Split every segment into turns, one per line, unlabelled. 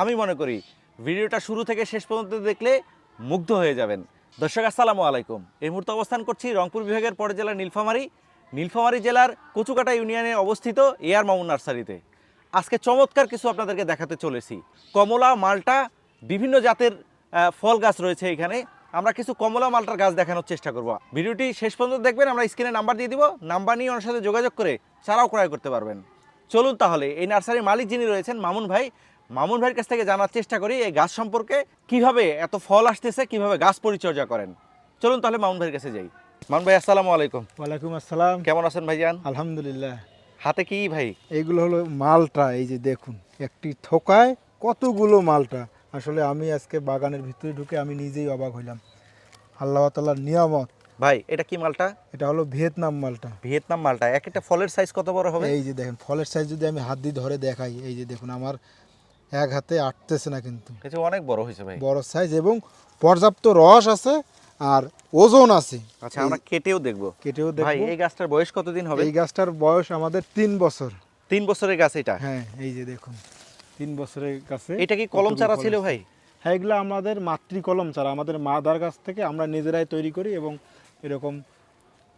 আমি মনে করি ভিডিওটা শুরু থেকে শেষ পর্যন্ত দেখলে মুগ্ধ হয়ে যাবেন। দর্শক, আসসালামু আলাইকুম। এই মুহূর্তে অবস্থান করছি রংপুর বিভাগের পরে জেলার নীলফামারী। নীলফামারী জেলার কচুকাটা ইউনিয়নে অবস্থিত এয়ার মামুন নার্সারিতে। আজকে চমৎকার কিছু আপনাদেরকে দেখাতে চলেছি। কমলা, মালটা, বিভিন্ন জাতের ফল গাছ রয়েছে এখানে। আমরা কিছু কমলা, মালটার গাছ দেখানোর চেষ্টা করব। ভিডিওটি শেষ পর্যন্ত দেখবেন, আমরা স্ক্রিনে নাম্বার দিয়ে দিব। নাম্বার নিয়ে ওনার সাথে যোগাযোগ করে চারাও ক্রয় করতে পারবেন। চলুন তাহলে, এই নার্সারির মালিক যিনি রয়েছেন মামুন ভাই মামুন ভাইয়ের কাছ থেকে জানার চেষ্টা করি এই গাছ সম্পর্কে কীভাবে এত ফল আসতেছে কীভাবে গাছ পরিচর্যা করেন। চলুন তাহলে মামুন ভাইয়ের কাছে যাই। মামুন ভাই আসসালামু আলাইকুম।
ওয়ালাইকুম আসসালাম।
কেমন আছেন ভাইজান?
আলহামদুলিল্লাহ।
হাতে কি ভাই?
এইগুলো হলো মালটা এই যে দেখুন একটি থোকায় কতগুলো মালটা। আসলে আমি আজকে বাগানের ভিতরে ঢুকে আমি নিজেই অবাক হইলাম। আল্লাহ তালার নিয়ামত।
ভাই এটা কি মালটা?
এটা হলো ভিয়েতনাম মালটা।
ভিয়েতনাম মালটা। এক একটা ফলের সাইজ কত বড় হবে?
এই যে দেখেন ফলের সাইজ যদি আমি হাত দিয়ে ধরে দেখাই এই যে দেখুন আমার এক হাতে আটতেছে না কিন্তু।
এটা অনেক বড় হয়েছে ভাই।
বড় সাইজ এবং পর্যাপ্ত রস আছে আর ওজন আছে।
আচ্ছা আমরা কেটেও দেখব।
কেটেও দেখব।
ভাই এই গাছটার বয়স কতদিন হবে?
এই গাছটার বয়স আমাদের তিন বছর।
তিন বছরের গাছ এটা?
হ্যাঁ এই যে দেখুন তিন বছরের কাছে
এটা কি কলম চারা ছিল ভাই?
হ্যাঁ এগুলো আমাদের মাতৃ কলম চারা। আমাদের মাদার গাছ থেকে আমরা নিজেরাই তৈরি করি এবং এরকম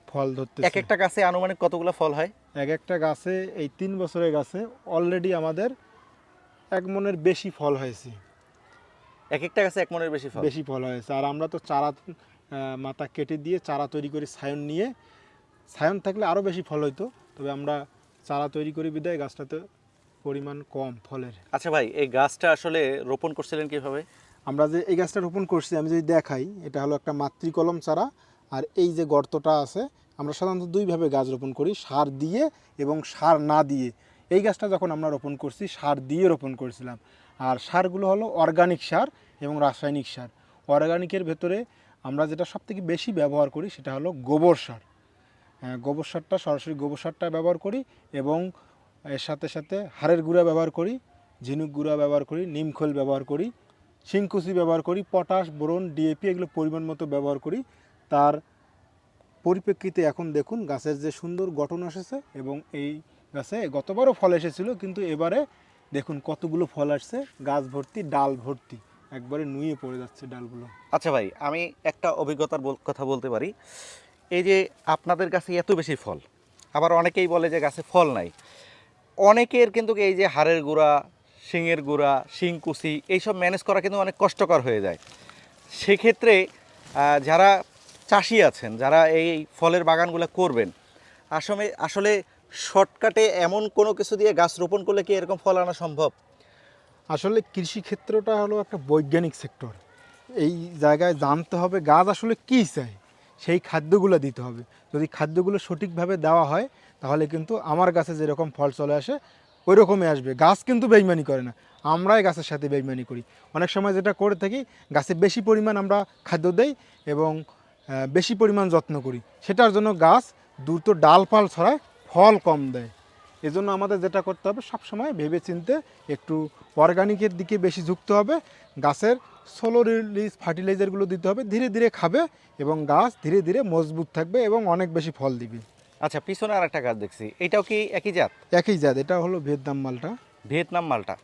ফল ধরতে
এক একটা গাছে আনুমানিক কতগুলো ফল হয়?
এক একটা গাছে এই তিন বছরের গাছে অলরেডি আমাদের এক মনের বেশি ফল হয়েছে।
এক একটা গাছে এক মনের বেশি ফল?
বেশি ফল হয়েছে। আর আমরা তো চারা মাথা কেটে দিয়ে চারা তৈরি করি সায়ন নিয়ে। সায়ন থাকলে আরও বেশি ফল হইতো। তবে আমরা চারা তৈরি করি বিদায় গাছটাতে পরিমাণ কম ফলের।
আচ্ছা ভাই এই গাছটা আসলে রোপণ করছিলেন কীভাবে?
আমরা যে এই গাছটা রোপণ করছি আমি যদি দেখাই এটা হলো একটা মাতৃকলম চারা। আর এই যে গর্তটা আছে আমরা সাধারণত দুইভাবে গাছ রোপণ করি সার দিয়ে এবং সার না দিয়ে। এই গাছটা যখন আমরা রোপণ করছি সার দিয়ে রোপণ করেছিলাম। আর সারগুলো হলো অর্গানিক সার এবং রাসায়নিক সার। অর্গানিকের ভেতরে আমরা যেটা সবথেকে বেশি ব্যবহার করি সেটা হলো গোবর সার। হ্যাঁ, গোবর সারটা সরাসরি গোবর সারটা ব্যবহার করি এবং এর সাথে সাথে হাড়ের গুঁড়া ব্যবহার করি ঝিনুক গুঁড়া ব্যবহার করি নিমখোল ব্যবহার করি শিংকুচি ব্যবহার করি পটাশ বোরন ডিএপি এগুলো পরিমাণ মতো ব্যবহার করি। তার পরিপ্রেক্ষিতে এখন দেখুন গাছের যে সুন্দর গঠন এসেছে এবং এই গাছে, গতবারও ফল এসেছিল, কিন্তু এবারে দেখুন কতগুলো ফল আসছে, গাছ ভর্তি, ডাল ভর্তি, একবারে নুয়ে পড়ে যাচ্ছে ডালগুলো।
আচ্ছা ভাই, আমি একটা অভিজ্ঞতার কথা বলতে পারি। এই যে আপনাদের কাছে এত বেশি ফল, আবার অনেকেই বলে যে গাছে ফল নাই। অনেকের কিন্তু এই যে হাড়ের গুঁড়া, শিঙের গুঁড়া শিংকুচি এইসব ম্যানেজ করা কিন্তু অনেক কষ্টকর হয়ে যায়। সেক্ষেত্রে যারা চাষি আছেন, যারা এই ফলের বাগানগুলো করবেন, আসলে আসলে শর্টকাটে এমন কোনো কিছু দিয়ে গাছ রোপণ করলে কি এরকম ফল আনা সম্ভব?
আসলে কৃষি ক্ষেত্রটা হলো একটা বৈজ্ঞানিক সেক্টর। এই জায়গায় জানতে হবে গাছ আসলে কী চায় সেই খাদ্যগুলো দিতে হবে। যদি খাদ্যগুলো সঠিকভাবে দেওয়া হয়, তাহলে কিন্তু আমার গাছে যেরকম ফল চলে আসে ওই রকমই আসবে। গাছ কিন্তু বেইমানি করে না, আমরাই গাছের সাথে বেইমানি করি। অনেক সময় যেটা করে থাকি, গাছে বেশি পরিমাণ আমরা খাদ্য দেই এবং বেশি পরিমাণ যত্ন করি। সেটার জন্য গাছ দ্রুত ডালপাল ছড়ায় ফল কম দেয়। এজন্য আমাদের যেটা করতে হবে সবসময় ভেবে চিনতে একটু অর্গানিকের দিকে বেশি ঝুঁকতে হবে। গাছের সোলো রিলিজ ফার্টিলাইজারগুলো দিতে হবে ধীরে ধীরে খাবে এবং গাছ ধীরে ধীরে মজবুত থাকবে এবং অনেক বেশি ফল দিবে।
আচ্ছা পিছনে আর একটা গাছ দেখছি। এটাও কি একই জাত?
একই জাত এটা হলো ভিয়েতনাম মালটা।
ভিয়েতনাম মালটা।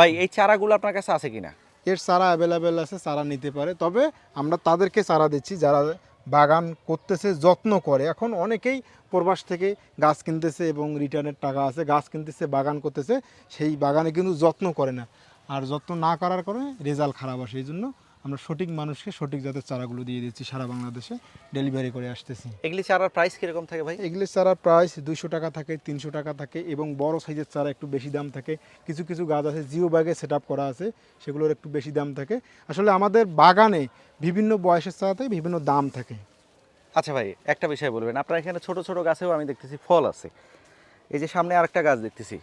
ভাই এই চারাগুলো আপনার কাছে আছে কিনা?
এর চারা অ্যাভেলেবেল আছে চারা নিতে পারে। তবে আমরা তাদেরকে চারা দিচ্ছি যারা বাগান করতেছে, যত্ন করে। এখন অনেকেই প্রবাস থেকে গাছ কিনতেছে এবং রিটার্নের টাকা আছে, গাছ কিনতেছে, বাগান করতেছে, সেই বাগানে কিন্তু যত্ন করে না। আর যত্ন না করার কারণে রেজাল্ট খারাপ আসে এই জন্য আমরা সঠিক মানুষকে সঠিক জাতের চারাগুলো দিয়ে দিচ্ছি সারা বাংলাদেশে ডেলিভারি করে আসতেছি।
এগুলি চারার প্রাইস কীরকম থাকে ভাই?
এগুলির চারার প্রাইস দুইশো টাকা থাকে তিনশো টাকা থাকে এবং বড় সাইজের চারা একটু বেশি দাম থাকে। কিছু কিছু গাছ আছে জিও ব্যাগে সেট করা আছে সেগুলোর একটু বেশি দাম থাকে। আসলে আমাদের বাগানে বিভিন্ন বয়সের চারাতে বিভিন্ন দাম থাকে।
আচ্ছা ভাই একটা বিষয় বলবেন। আপনার এখানে ছোট ছোট গাছেও আমি দেখতেছি ফল আছে। এই যে সামনে আরেকটা গাছ দেখতেছি।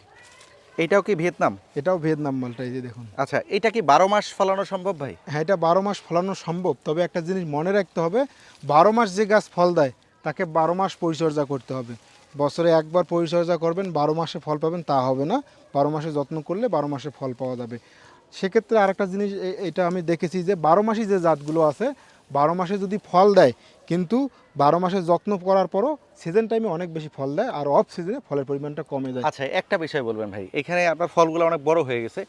এইটাও কি ভিয়েতনাম?
এটাও ভিয়েতনাম মালটা এই যে দেখুন।
আচ্ছা এটা কি বারো মাস ফলানো সম্ভব ভাই?
হ্যাঁ এটা বারো মাস ফলানো সম্ভব তবে একটা জিনিস মনে রাখতে হবে বারো মাস যে গাছ ফল দেয় তাকে বারো মাস পরিচর্যা করতে হবে। বছরে একবার পরিচর্যা করবেন বারো মাসে ফল পাবেন তা হবে না। বারো মাসে যত্ন করলে বারো মাসে ফল পাওয়া যাবে। সেক্ষেত্রে আরেকটা জিনিস এটা আমি দেখেছি যে বারো মাসি যে জাতগুলো আছে বারো মাসে যদি ফল দেয় কিন্তু বারো মাসে যত্ন করার পরও সিজন টাইমে অনেক বেশি ফল দেয় আর অফ সিজনে ফলের পরিমাণটা কমে যায়
আচ্ছা একটা বিষয় বলবেন ভাই এখানে আপনার ফলগুলো অনেক বড় হয়ে গেছে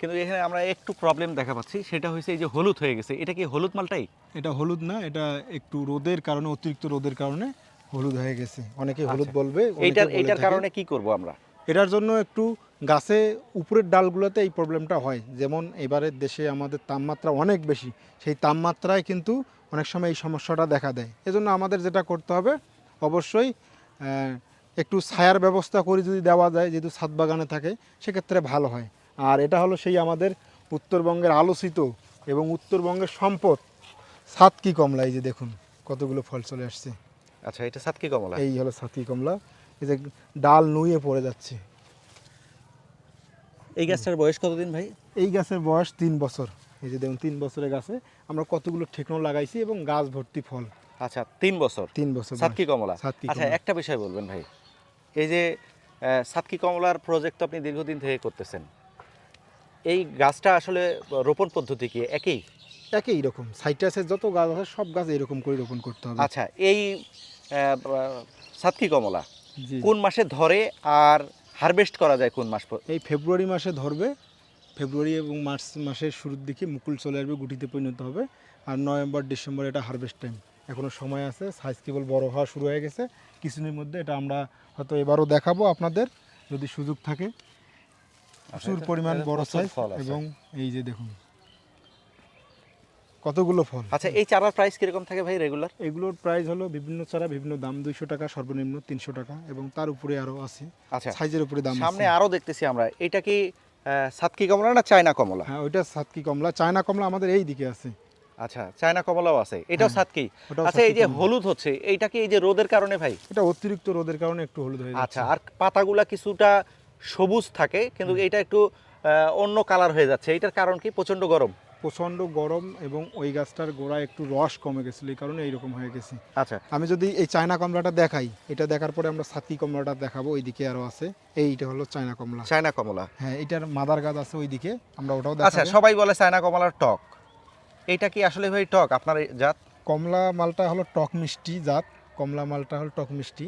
কিন্তু এখানে আমরা একটু প্রবলেম দেখা পাচ্ছি সেটা হয়েছে এই যে হলুদ হয়ে গেছে এটা কি হলুদ মালটাই
এটা হলুদ না এটা একটু রোদের কারণে অতিরিক্ত রোদের কারণে হলুদ হয়ে গেছে অনেকে হলুদ
আচ্ছা।
বলবে
এটার
থাকে।
কারণে কি করব আমরা
এটার জন্য একটু গাছে উপরের ডালগুলোতে এই প্রবলেমটা হয়। যেমন এবারের দেশে আমাদের তাপমাত্রা অনেক বেশি সেই তাপমাত্রায় কিন্তু অনেক সময় এই সমস্যাটা দেখা দেয়। এজন্য আমাদের যেটা করতে হবে অবশ্যই একটু ছায়ার ব্যবস্থা করে যদি দেওয়া যায় যেহেতু ছাদ বাগানে থাকে সেক্ষেত্রে ভালো হয়। আর এটা হলো সেই আমাদের উত্তরবঙ্গের আলোচিত এবং উত্তরবঙ্গের সম্পদ। সাতকি কমলা এই যে দেখুন কতগুলো ফল চলে আসছে।
আচ্ছা এটা সাতকি কমলা?
এই হলো সাতকি কমলা এই যে ডাল নুয়ে পড়ে যাচ্ছে।
এই গাছটার বয়স কতদিন ভাই?
এই গাছের বয়স তিন বছর। এই যে দেখুন তিন বছরের গাছে আমরা কতগুলো ঠেকনো লাগাইছি এবং গাছ ভর্তি ফল।
আচ্ছা তিন বছর?
তিন বছর
সাতকি কমলা?
সাতকি
আচ্ছা একটা বিষয় বলবেন ভাই। এই যে সাতকি কমলার প্রজেক্ট আপনি দীর্ঘদিন থেকে করতেছেন। এই গাছটা আসলে রোপণ পদ্ধতি কি? একই?
একই রকম। সাইট্রাসের যত গাছ আছে সব গাছ এরকম করে রোপণ করতে হবে।
আচ্ছা এই সাতকি কমলা কোন মাসে ধরে আর হারভেস্ট করা যায় কোন মাস পর-
এই ফেব্রুয়ারি মাসে ধরবে ফেব্রুয়ারি এবং মার্চ মাসের শুরুর দিকে মুকুল চলে আসবে গুটিতে পরিণত হবে। আর নভেম্বর ডিসেম্বর এটা হারভেস্ট টাইম এখনও সময় আছে সাইজ কেবল বড় হওয়া শুরু হয়ে গেছে। কিছুদিনের মধ্যে এটা আমরা হয়তো এবারও দেখাবো আপনাদের যদি সুযোগ থাকে। প্রচুর পরিমাণ বড়ো
বড়
সাইজ এবং এই যে দেখুন। কতগুলো ফল?
আচ্ছা এই চারার প্রাইস কীরকম থাকে ভাই রেগুলার
এগুলোর প্রাইস হলো বিভিন্ন চারা বিভিন্ন দাম দুইশো টাকা সর্বনিম্ন তিনশো টাকা এবং তার উপরে আরও আছে।
আচ্ছা
সাইজের উপরে দাম
সামনে আরও দেখতেছি আমরা। এটা কি সাতকি কমলা না চায়না কমলা?
হ্যাঁ ওইটা সাতকি কমলা। চায়না কমলা আমাদের এই দিকে আছে।
আচ্ছা চায়না কমলাও আছে। এটাও
হ্যাঁ,
সাতকি? আচ্ছা এই যে হলুদ হচ্ছে এইটা কি এই যে রোদের কারণে ভাই?
এটা অতিরিক্ত রোদের কারণে একটু হলুদ হয়ে
আচ্ছা আর পাতাগুলা কিছুটা সবুজ থাকে কিন্তু এটা একটু অন্য কালার হয়ে যাচ্ছে। এটার কারণ কি? প্রচণ্ড গরম।
প্রচণ্ড গরম এবং ওই গাছটার গোড়ায় একটু রস কমে গেছিল এই কারণে এইরকম হয়ে গেছে।
আচ্ছা।
আমি যদি এই চায়না কমলাটা দেখাই এটা দেখার পরে আমরা সাতকি কমলাটা দেখাবো ওইদিকে আরও আছে। এইটা হলো চায়না কমলা।
চায়না কমলা।
হ্যাঁ এটার মাদার গাছ আছে ওইদিকে আমরা ওটাও
আচ্ছা সবাই বলে চায়না কমলার টক। এটা কি আসলে ভাই টক? আপনার এই জাত?
কমলা মালটা হলো টক মিষ্টি জাত। কমলা মালটা হলো টক মিষ্টি।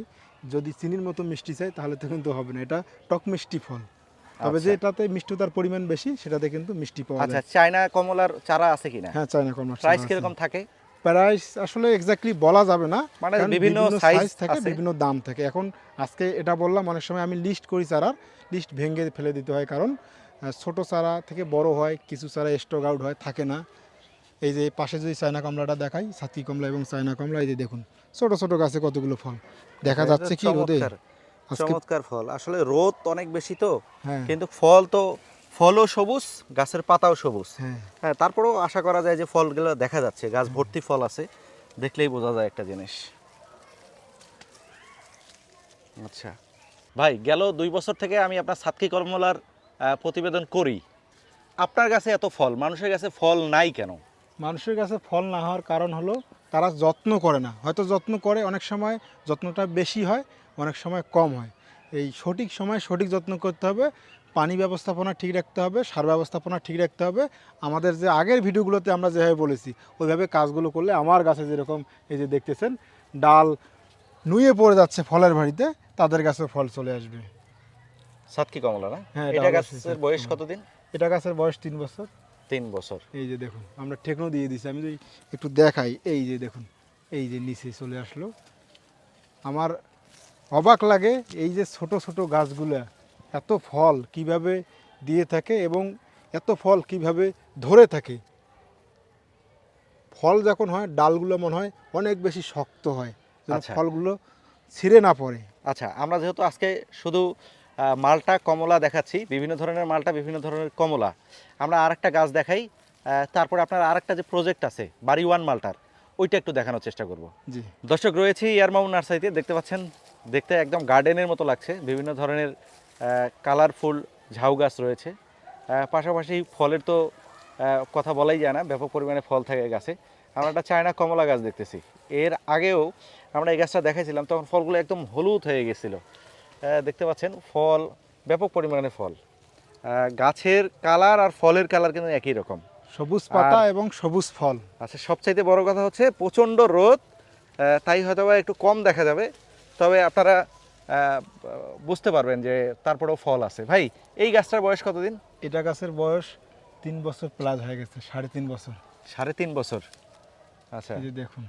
যদি চিনির মতো মিষ্টি চাই তাহলে তো কিন্তু হবে না। এটা টক মিষ্টি ফল। তবে
আচ্ছা।
যেটাতে মিষ্টতার পরিমাণ বেশি সেটাতে কিন্তু মিষ্টি পাওয়া যায়।
আচ্ছা চায়না কমলার চারা আছে কিনা?
হ্যাঁ চায়না কমলা
প্রাইস কীরকম থাকে?
প্রাইস আসলে এক্স্যাক্টলি বলা যাবে না
মানে
কারণ
বিভিন্ন size
থাকে বিভিন্ন দাম থাকে। এখন আজকে এটা বললাম অনেক সময় আমি লিস্ট করি চারার লিস্ট ভেঙে ফেলে দিতে হয় কারণ ছোট চারা থেকে বড় হয় কিছু চারা স্টক আউট হয় থাকে না। এই যে পাশে যদি চায়না কমলাটা দেখাই সাথী কমলা এবং চায়না কমলা এই যে দেখুন ছোট ছোট গাছে কতগুলো ফল। দেখা যাচ্ছে কি রোদে?
চমৎকার, ফল। আসলে রোদ অনেক বেশি তো
হ্যাঁ।
কিন্তু ফল তো ফলও সবুজ গাছের পাতাও সবুজ।
হ্যাঁ।
হ্যাঁ তারপরেও আশা করা যায় যে ফলগুলো দেখা যাচ্ছে গাছ ভর্তি ফল আছে দেখলেই বোঝা যায় একটা জিনিস। আচ্ছা। ভাই গেল দুই বছর থেকে আমি আপনার সাতকি কর্মলার আহ, প্রতিবেদন করি। আপনার কাছে এত ফল মানুষের কাছে ফল নাই কেন?
মানুষের কাছে ফল না হওয়ার কারণ হলো তারা যত্ন করে না। হয়তো যত্ন করে অনেক সময় যত্নটা বেশি হয় অনেক সময় কম হয়। এই সঠিক সময় সঠিক যত্ন করতে হবে পানি ব্যবস্থাপনা ঠিক রাখতে হবে সার ব্যবস্থাপনা ঠিক রাখতে হবে। আমাদের যে আগের ভিডিওগুলোতে আমরা যেভাবে বলেছি ওইভাবে কাজগুলো করলে আমার গাছে যেরকম এই যে দেখতেছেন ডাল নুয়ে পড়ে যাচ্ছে ফলের বাড়িতে তাদের গাছে ফল চলে আসবে।
সাতকি কমলা না?
হ্যাঁ, এটা
গাছের বয়স। কতদিন?
এটা গাছের বয়স তিন বছর।
তিন বছর।
এই যে দেখুন আমরা ঠেকনো দিয়ে দিছি আমি যদি একটু দেখাই এই যে দেখুন এই যে নিচে চলে আসলো। আমার অবাক লাগে এই যে ছোট ছোট গাছগুলা এত ফল কীভাবে দিয়ে থাকে এবং এত ফল কীভাবে ধরে থাকে। ফল যখন হয় ডালগুলো মনে হয় অনেক বেশি শক্ত হয়
আচ্ছা।
ফলগুলো ছিঁড়ে না পড়ে।
আচ্ছা আমরা যেহেতু আজকে শুধু মালটা কমলা দেখাচ্ছি বিভিন্ন ধরনের মালটা বিভিন্ন ধরনের কমলা আমরা আরেকটা গাছ দেখাই তারপরে আপনার আরেকটা যে প্রজেক্ট আছে বাড়ি ওয়ান মালটার ওইটা একটু দেখানোর চেষ্টা করব।
জি।
দর্শক রয়েছি ইয়ারমাউন্ট নার্সারিতে দেখতে পাচ্ছেন দেখতে একদম গার্ডেনের মতো লাগছে। বিভিন্ন ধরনের কালারফুল ঝাউ গাছ রয়েছে। পাশাপাশি ফলের তো কথা বলাই যায় না ব্যাপক পরিমাণে ফল থাকে গাছে। আমরা একটা চায়না কমলা গাছ দেখতেছি। এর আগেও আমরা এই গাছটা দেখাইছিলাম তখন ফলগুলো একদম হলুদ হয়ে গেছিল। দেখতে পাচ্ছেন ফল ব্যাপক পরিমাণে ফল। গাছের কালার আর ফলের কালার কিন্তু একই রকম।
সবুজ পাতা এবং সবুজ ফল।
আচ্ছা সবচাইতে বড় কথা হচ্ছে প্রচণ্ড রোদ। তাই হয়তো একটু কম দেখা যাবে। তবে আপনারা বুঝতে পারবেন যে তারপরেও ফল আছে। ভাই এই গাছটার বয়স কতদিন?
এটা গাছের বয়স তিন বছর প্লাস হয়ে গেছে সাড়ে তিন বছর।
সাড়ে তিন বছর। আচ্ছা।
এই যে দেখুন।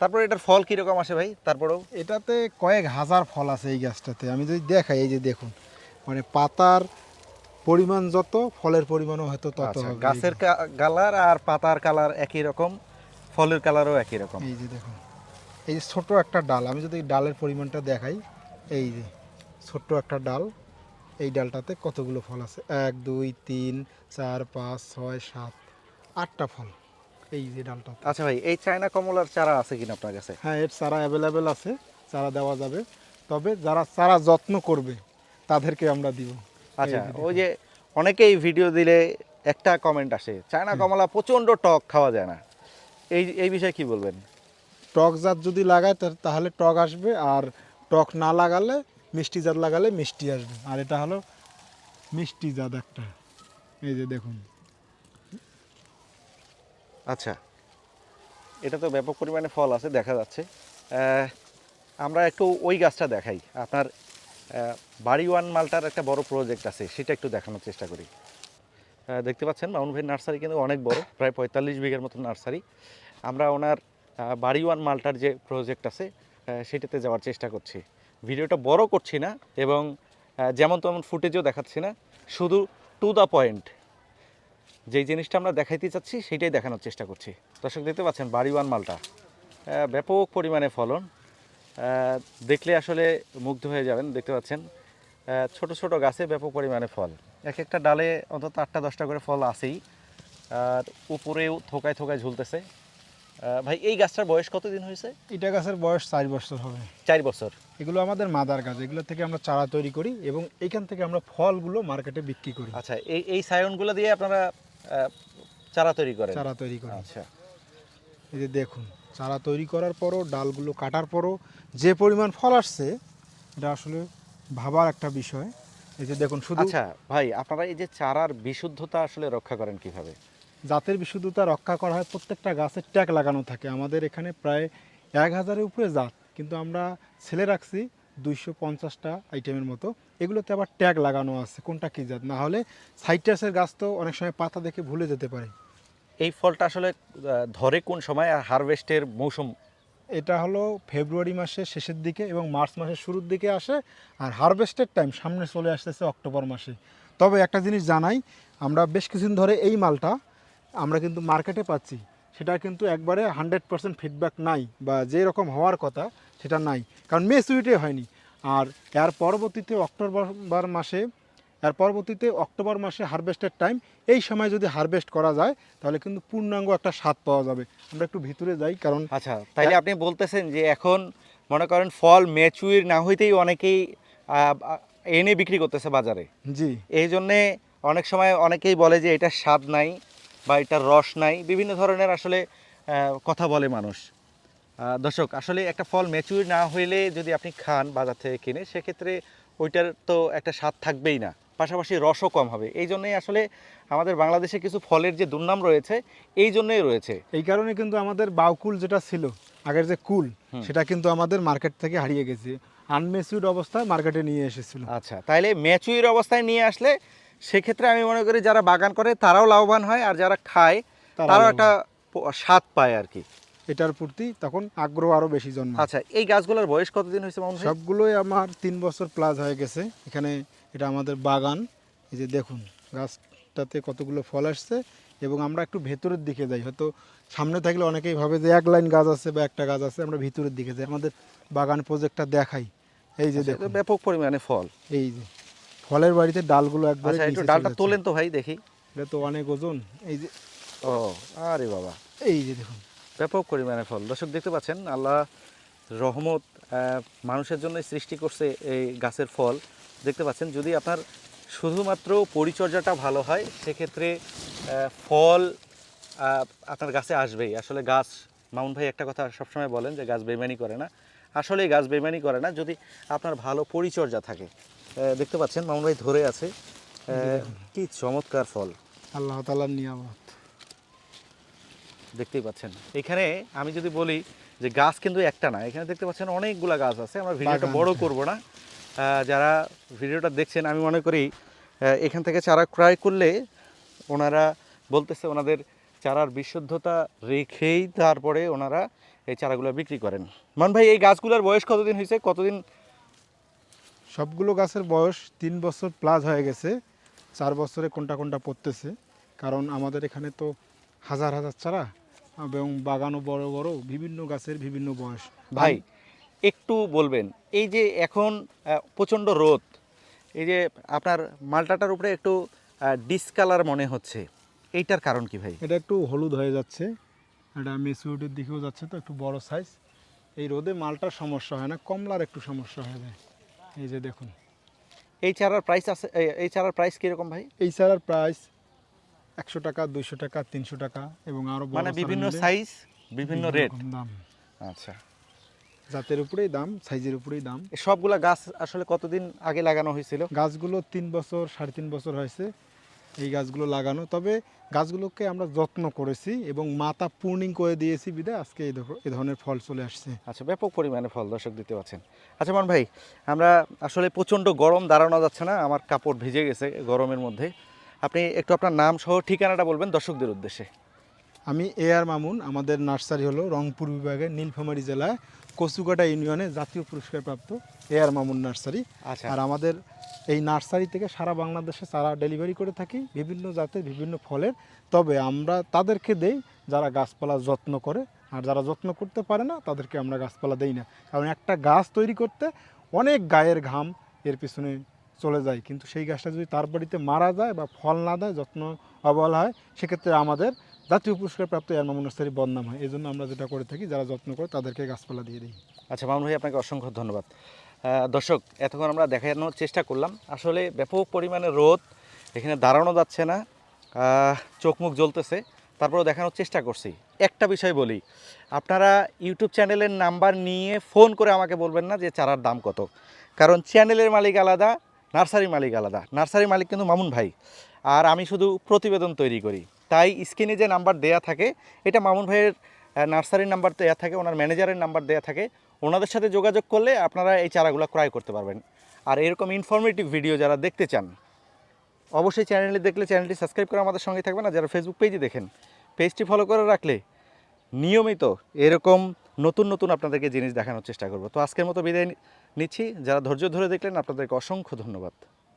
তারপরে এটার ফল কীরকম আসে ভাই? তারপরেও?
এটাতে কয়েক হাজার ফল আছে এই গাছটাতে। আমি যদি দেখাই এই যে দেখুন মানে পাতার পরিমাণ যত ফলের পরিমাণও হয়তো তত
আচ্ছা, গাছের কালার আর পাতার কালার একই রকম ফলের কালারও একই রকম।
এই যে দেখুন। এই যে ছোট একটা ডাল আমি যদি ডালের পরিমাণটা দেখাই এই যে ছোট্ট একটা ডাল এই ডালটাতে কতগুলো ফল আছে? এক দুই তিন চার পাঁচ ছয় সাত আটটা ফল এই যে ডালটা
আচ্ছা ভাই এই চায়না কমলার চারা আছে কিনা আপনার কাছে?
হ্যাঁ এর চারা অ্যাভেলেবেল আছে চারা দেওয়া যাবে। তবে যারা চারা যত্ন করবে তাদেরকে আমরা দিব।
আচ্ছা ওই যে অনেকেই ভিডিও দিলে একটা কমেন্ট আসে চায়না কমলা প্রচণ্ড টক খাওয়া যায় না। এই এই বিষয়ে কি বলবেন?
টক জাত যদি লাগায় তাহলে টক আসবে আর টক না লাগালে, মিষ্টি জাত লাগালে মিষ্টি আসবে। আর এটা হলো মিষ্টি জাত একটা। এই যে দেখুন।
আচ্ছা এটা তো ব্যাপক পরিমাণে ফল আছে, দেখা যাচ্ছে। আমরা একটু ওই গাছটা দেখাই। আপনার বাড়ি ওয়ান মালটার একটা বড় প্রজেক্ট আছে, সেটা একটু দেখানোর চেষ্টা করি। দেখতে পাচ্ছেন মাউন্ট ভাই নার্সারি কিন্তু অনেক বড়, প্রায় পঁয়তাল্লিশ বিঘের মতো নার্সারি। আমরা ওনার আহ, বাড়ি ওয়ান মালটার যে প্রজেক্ট আছে সেটাতে যাওয়ার চেষ্টা করছি। ভিডিওটা বড় করছি না এবং যেমন তেমন ফুটেজও দেখাচ্ছি না শুধু টু দ্য পয়েন্ট যেই জিনিসটা আমরা দেখাইতে চাচ্ছি সেটাই দেখানোর চেষ্টা করছি। দর্শক দেখতে পাচ্ছেন বাড়িওয়ান মালটা। ব্যাপক পরিমাণে ফলন। দেখলে আসলে মুগ্ধ হয়ে যাবেন দেখতে পাচ্ছেন। ছোট ছোট গাছে ব্যাপক পরিমাণে ফল। এক একটা ডালে অন্তত আটটা দশটা করে ফল আসেই আর উপরেও থোকায় থোকায় ঝুলতেছে। ভাই এই গাছটার বয়স কতদিন হয়েছে?
এটা গাছের বয়স চার বছর হবে।
চার বছর।
এগুলো আমাদের মাদার গাছ এগুলো থেকে আমরা চারা তৈরি করি এবং এইখান থেকে আমরা ফলগুলো মার্কেটে বিক্রি করি।
আচ্ছা এই এই সায়নগুলো দিয়ে আপনারা চারা তৈরি করেন?
চারা তৈরি করি।
আচ্ছা।
এই যে দেখুন চারা তৈরি করার পরও ডালগুলো কাটার পরও যে পরিমাণ ফল আসছে এটা আসলে ভাবার একটা বিষয়। এই যে দেখুন শুধু
আচ্ছা ভাই আপনারা এই যে চারার বিশুদ্ধতা আসলে রক্ষা করেন কীভাবে?
জাতের বিশুদ্ধতা রক্ষা করা হয় প্রত্যেকটা গাছের ট্যাগ লাগানো থাকে। আমাদের এখানে প্রায় এক হাজারের উপরে জাত কিন্তু আমরা ছেলে রাখছি দুইশো পঞ্চাশটা আইটেমের মতো। এগুলোতে আবার ট্যাগ লাগানো আছে কোনটা কী জাত? না হলে সাইট্রাসের গাছ তো অনেক সময় পাতা দেখে ভুলে যেতে পারে।
এই ফলটা আসলে ধরে কোন সময় আর হারভেস্টের মৌসুম?
এটা হলো ফেব্রুয়ারি মাসের শেষের দিকে এবং মার্চ মাসের শুরুর দিকে আসে আর হারভেস্টের টাইম সামনে চলে আসতেছে অক্টোবর মাসে। তবে একটা জিনিস জানাই আমরা বেশ কিছুদিন ধরে এই মালটা আমরা কিন্তু মার্কেটে পাচ্ছি সেটা কিন্তু একবারে হান্ড্রেড পার্সেন্ট ফিডব্যাক নাই বা যে রকম হওয়ার কথা সেটা নাই। কারণ মে সুইটে হয়নি। আর এর পরবর্তীতে অক্টোবর মাসে এর পরবর্তীতে অক্টোবর মাসে হারভেস্টের টাইম এই সময় যদি হারভেস্ট করা যায় তাহলে কিন্তু পূর্ণাঙ্গ একটা স্বাদ পাওয়া যাবে। আমরা একটু ভিতরে যাই কারণ
আচ্ছা তাইলে আপনি বলতেছেন যে এখন মনে করেন ফল ম্যাচুইর না হইতেই অনেকেই এনে বিক্রি করতেছে বাজারে।
জি।
এই জন্যে অনেক সময় অনেকেই বলে যে এটার স্বাদ নাই। বা এটার রস নাই বিভিন্ন ধরনের আসলে কথা বলে মানুষ। দর্শক আসলে একটা ফল ম্যাচুর না হইলে যদি আপনি খান বাজার থেকে কিনে সেক্ষেত্রে ওইটার তো একটা স্বাদ থাকবেই না। পাশাপাশি রসও কম হবে। এই জন্যই আসলে আমাদের বাংলাদেশে কিছু ফলের যে দুর্নাম রয়েছে এই জন্যই রয়েছে।
এই কারণে কিন্তু আমাদের বাউকুল যেটা ছিল আগের যে কুল সেটা কিন্তু আমাদের মার্কেট থেকে হারিয়ে গেছে। আনমেসিউড অবস্থায় মার্কেটে নিয়ে এসেছিল।
আচ্ছা তাইলে ম্যাচুইর অবস্থায় নিয়ে আসলে সেক্ষেত্রে আমি মনে করি যারা বাগান করে তারাও লাভবান হয় আর যারা খায়
তারাও
একটা স্বাদ পায় আর কি।
এটার প্রতি তখন আগ্রহ আরও বেশি জন্ম
আচ্ছা এই গাছগুলোর বয়স কতদিন হয়েছে মামুন
সবগুলোই আমার তিন বছর প্লাস হয়ে গেছে। এখানে এটা আমাদের বাগান। এই যে দেখুন গাছটাতে কতগুলো ফল আসছে এবং আমরা একটু ভেতরের দিকে যাই। হয়তো সামনে থাকলে অনেকেই ভাবে যে এক লাইন গাছ আছে বা একটা গাছ আছে আমরা ভিতরের দিকে যাই। আমাদের বাগান প্রজেক্টটা দেখাই। এই যে
আচ্ছা, ব্যাপক পরিমাণে ফল।
এই যে। ফলের বাড়িতে ডালগুলো একবারে
আচ্ছা একটু ডালটা তোলেন তো ভাই দেখি।
এটা তো অনেক ওজন এই যে
ও আরে বাবা।
এই যে দেখুন।
ব্যাপক পরিমাণে ফল। দর্শক দেখতে পাচ্ছেন আল্লাহ রহমত মানুষের জন্য সৃষ্টি করছে এই গাছের ফল। দেখতে পাচ্ছেন যদি আপনার শুধুমাত্র পরিচর্যাটা ভালো হয় সেক্ষেত্রে ফল আপনার গাছে আসবেই। আসলে গাছ মামুন ভাই একটা কথা সবসময় বলেন যে গাছ বেমানি করে না। আসলে গাছ বেমানি করে না যদি আপনার ভালো পরিচর্যা থাকে। দেখতে পাচ্ছেন মামুন ভাই ধরে আছে। কি চমৎকার ফল।
আল্লাহ তালার নিয়ামত।
দেখতেই পাচ্ছেন। এখানে আমি যদি বলি যে গাছ কিন্তু একটা না এখানে দেখতে পাচ্ছেন অনেকগুলা গাছ আছে। আমরা ভিডিওটা বড় করব না। যারা ভিডিওটা দেখছেন আমি মনে করি এখান থেকে চারা ক্রয় করলে ওনারা বলতেছে ওনাদের চারার বিশুদ্ধতা রেখেই তারপরে ওনারা এই চারাগুলো বিক্রি করেন। মান ভাই এই গাছগুলোর বয়স কতদিন হয়েছে? কতদিন
সবগুলো গাছের বয়স তিন বছর প্লাস হয়ে গেছে। চার বছরে কোনটা কোনটা পড়তেছে। কারণ আমাদের এখানে তো হাজার হাজার চারা এবং বাগানও বড় বড় বিভিন্ন গাছের বিভিন্ন বয়স।
ভাই একটু বলবেন এই যে এখন প্রচণ্ড রোদ এই যে আপনার মালটাটার উপরে একটু ডিসকালার মনে হচ্ছে এইটার কারণ কি ভাই?
এটা একটু হলুদ হয়ে যাচ্ছে এটা মেচুরিটির দিকেও যাচ্ছে তো একটু বড় সাইজ এই রোদে মালটার সমস্যা হয় না কমলার একটু সমস্যা হয়ে যায়। এই যে দেখুন।
এই চারার প্রাইস আছে এই- চারার প্রাইস কীরকম ভাই?
এই চারার প্রাইস একশো টাকা দুইশো টাকা তিনশো টাকা এবং আরও
মানে বিভিন্ন সাইজ বিভিন্ন রেট
দাম।
আচ্ছা।
জাতের উপরেই দাম সাইজের উপরেই দাম।
সবগুলা গাছ আসলে কতদিন আগে লাগানো হয়েছিল?
গাছগুলো তিন বছর সাড়ে তিন বছর হয়েছে। এই গাছগুলো লাগানো। তবে গাছগুলোকে আমরা যত্ন করেছি এবং মাথা পূর্ণিং করে দিয়েছি বিদায় আজকে এই ধরনের ফল চলে আসছে।
আচ্ছা ব্যাপক পরিমাণে ফল দর্শক দিতে পারছেন আচ্ছা মান ভাই আমরা আসলে প্রচণ্ড গরম দাঁড়ানো যাচ্ছে না আমার কাপড় ভিজে গেছে গরমের মধ্যে। আপনি একটু আপনার নাম সহ ঠিকানাটা বলবেন দর্শকদের উদ্দেশ্যে।
আমি এ আর মামুন আমাদের নার্সারি হলো রংপুর বিভাগের নীলফামারী জেলায়। কচুকাটা ইউনিয়নে জাতীয় পুরস্কার প্রাপ্ত এ আর মামুন নার্সারি।
আচ্ছা।
আর আমাদের এই নার্সারি থেকে সারা বাংলাদেশে চারা ডেলিভারি করে থাকি বিভিন্ন জাতের বিভিন্ন ফলের। তবে আমরা তাদেরকে দেই যারা গাছপালা যত্ন করে। আর যারা যত্ন করতে পারে না তাদেরকে আমরা গাছপালা দেই না। কারণ একটা গাছ তৈরি করতে অনেক গায়ের ঘাম এর পিছনে চলে যায়। কিন্তু সেই গাছটা যদি তার বাড়িতে মারা যায় বা ফল না দেয় যত্ন অবহেলা হয় সেক্ষেত্রে আমাদের জাতীয় পুরস্কার প্রাপ্ত এয়ার মামুন বদনাম হয়। এই জন্য আমরা যেটা করে থাকি, যারা যত্ন করে তাদেরকে গাছপালা দিয়ে দিই।
আচ্ছা মামুন ভাই, আপনাকে অসংখ্য ধন্যবাদ। দর্শক, এতক্ষণ আমরা দেখানোর চেষ্টা করলাম। আসলে ব্যাপক পরিমাণে রোদ এখানে দাঁড়ানো যাচ্ছে না। চোখ মুখ জ্বলতেছে। তারপরেও দেখানোর চেষ্টা করছি। একটা বিষয় বলি, আপনারা ইউটিউব চ্যানেলের নাম্বার নিয়ে ফোন করে আমাকে বলবেন না যে চারার দাম কত। কারণ চ্যানেলের মালিক আলাদা নার্সারি মালিক আলাদা। নার্সারি মালিক কিন্তু মামুন ভাই। আর আমি শুধু প্রতিবেদন তৈরি করি। তাই স্ক্রিনে যে নাম্বার দেয়া থাকে, এটা মামুন ভাইয়ের নার্সারির নাম্বার দেওয়া থাকে, ওনার ম্যানেজারের নাম্বার দেওয়া থাকে, ওনাদের সাথে যোগাযোগ করলে আপনারা এই চারাগুলো ক্রয় করতে পারবেন। আর এরকম ইনফরমেটিভ ভিডিও যারা দেখতে চান, অবশ্যই চ্যানেলে দেখলে চ্যানেলটি সাবস্ক্রাইব করে আমাদের সঙ্গে থাকবেন। আর যারা ফেসবুক পেজে দেখেন পেজটি ফলো করে রাখলে নিয়মিত এরকম নতুন নতুন আপনাদেরকে জিনিস দেখানোর চেষ্টা করব। তো আজকের মতো বিদায় নিচ্ছি। যারা ধৈর্য ধরে দেখলেন, আপনাদেরকে অসংখ্য ধন্যবাদ।